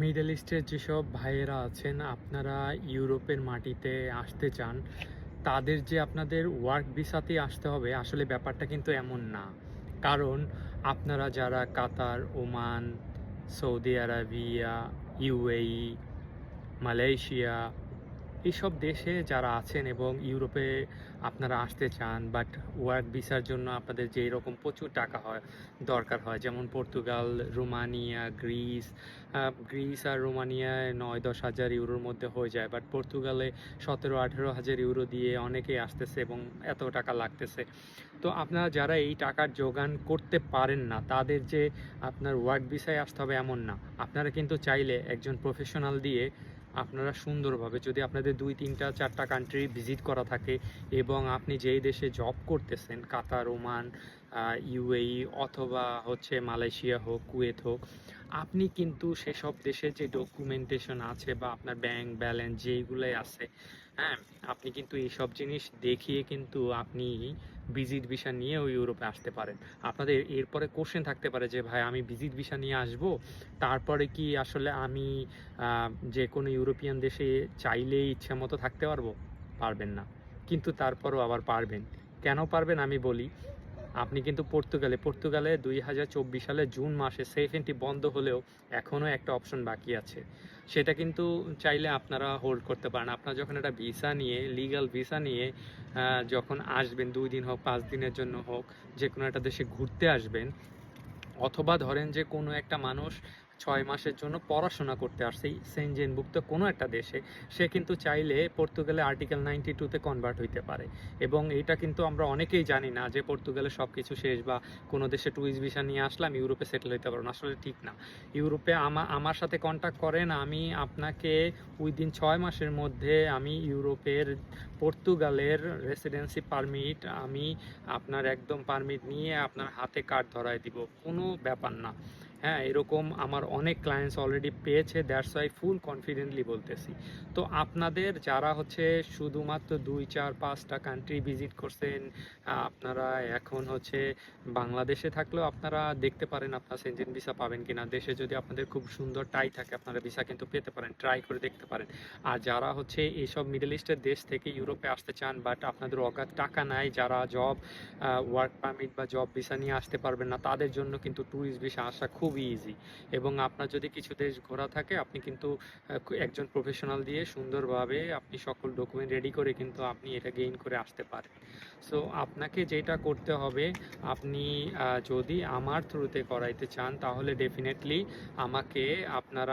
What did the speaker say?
Middle ইস্টের যেসব ভাইয়েরা আছেন, আপনারা ইউরোপের মাটিতে আসতে চান, তাদের যে আপনাদের ওয়ার্ক ভিসাতেই আসতে হবে, আসলে ব্যাপারটা কিন্তু এমন না। কারণ আপনারা যারা Qatar, Oman, Saudi Arabia, UAE, Malaysia এইসব দেশে যারা আছেন এবং ইউরোপে আপনারা আসতে চান বাট ওয়ার্ক ভিসার জন্য আপনাদের যেই রকম প্রচুর টাকা হয়, দরকার হয়, যেমন পর্তুগাল, রোমানিয়া, গ্রিস গ্রিস আর রোমানিয়ায় নয় দশ হাজার ইউরোর মধ্যে হয়ে যায় বাট পর্তুগালে সতেরো আঠেরো হাজার ইউরো দিয়ে অনেকেই আসতেছে এবং এত টাকা লাগতেছে। তো আপনারা যারা এই টাকার যোগান করতে পারেন না, তাদের যে আপনার ওয়ার্ক ভিসায় আসতে হবে এমন না। আপনারা কিন্তু চাইলে একজন প্রফেশনাল দিয়ে আপনারা সুন্দরভাবে যদি আপনাদের দুই, তিনটা, চারটা কান্ট্রি ভিজিট করা থাকে এবং আপনি যেই দেশে জব করতেছেন, কাতার, ওমান ইউএই অথবা হচ্ছে মালয়েশিয়া হোক, কুয়েত হোক, আপনি কিন্তু সেসব দেশে যে ডকুমেন্টেশন আছে বা আপনার ব্যাংক ব্যালেন্স যেইগুলোই আছে হ্যাঁ আপনি কিন্তু এইসব জিনিস দেখিয়ে কিন্তু আপনি ভিজিট ভিসা নিয়েও ইউরোপে আসতে পারেন। আপনাদের এরপরে কোশ্চেন থাকতে পারে যে, ভাই, আমি ভিজিট ভিসা নিয়ে আসব? তারপরে কি আসলে আমি যে কোনো ইউরোপিয়ান দেশে চাইলেই ইচ্ছা মতো থাকতে পারব? পারবেন না। কিন্তু তারপরও আবার পারবেন। কেন পারবেন আমি বলি আপনি কিন্তু পর্তুগালে পর্তুগালে দুই হাজার চব্বিশ সালে জুন মাসে সেফ এন্ট্রি বন্ধ হলেও এখনও একটা অপশন বাকি আছে। সেটা কিন্তু চাইলে আপনারা হোল্ড করতে পারেন। আপনারা যখন একটা ভিসা নিয়ে লিগাল ভিসা নিয়ে যখন আসবেন, দুই দিন হোক, পাঁচ দিনের জন্য হোক যে কোনো একটা দেশে ঘুরতে আসবেন, অথবা ধরেন যে কোনো একটা মানুষ ছয় মাসের জন্য পড়াশোনা করতে আসছে সেনজেনভুক্ত কোনো একটা দেশে। সে কিন্তু চাইলে পর্তুগালে আর্টিকেল নাইনটি টুতে কনভার্ট হইতে পারে। এবং এটা কিন্তু আমরা অনেকেই জানি না যে পর্তুগালে সব কিছু শেষ বা কোনো দেশে টুরিস্ট ভিসা নিয়ে আসলাম, ইউরোপে সেটেল হইতে পারব না। আসলে ঠিক না। ইউরোপে আমা, আমার সাথে কন্ট্যাক্ট করেন, আমি আপনাকে উইদিন ছয় মাসের মধ্যে আমি ইউরোপের পর্তুগালের রেসিডেন্সি পারমিট আমি আপনার একদম পারমিট নিয়ে আপনার হাতে কার্ড ধরায় দিব। কোনো ব্যাপার না। হ্যাঁ এরকম আমার অনেক ক্লায়েন্টস অলরেডি পেয়েছে দ্যাটস ওয়াই ফুল কনফিডেন্টলি বলতেছি। তো আপনাদের যারা হচ্ছে শুধুমাত্র দুই, চার, পাঁচটা কান্ট্রি ভিজিট করছেন, আপনারা এখন হচ্ছে বাংলাদেশে থাকলেও আপনারা দেখতে পারেন আপনার সেনজেন ভিসা পাবেন কিনা। দেশে যদি আপনাদের খুব সুন্দর টাই থাকে, আপনারা ভিসা কিন্তু পেতে পারেন ট্রাই করে দেখতে পারেন। আর যারা হচ্ছে এইসব মিডল ইস্টের দেশ থেকে ইউরোপে আসতে চান বাট আপনাদের অগাধ টাকা নাই, যারা জব ওয়ার্ক পারমিট বা জব ভিসা নিয়ে আসতে পারবেন না, তাদের জন্য কিন্তু ট্যুরিস্ট ভিসা আসা খুবই ইজি এবং আপনার যদি কিছু দেশ ঘোরা থাকে, আপনি কিন্তু একজন প্রফেশনাল দিয়ে সুন্দরভাবে আপনি সকল ডকুমেন্ট রেডি করে কিন্তু আপনি এটা গেইন করে আসতে পারেন। সো আপনাকে যেটা করতে হবে, আপনি যদি আমার থ্রুতে করাইতে চান, তাহলে ডেফিনেটলি আমাকে আপনারা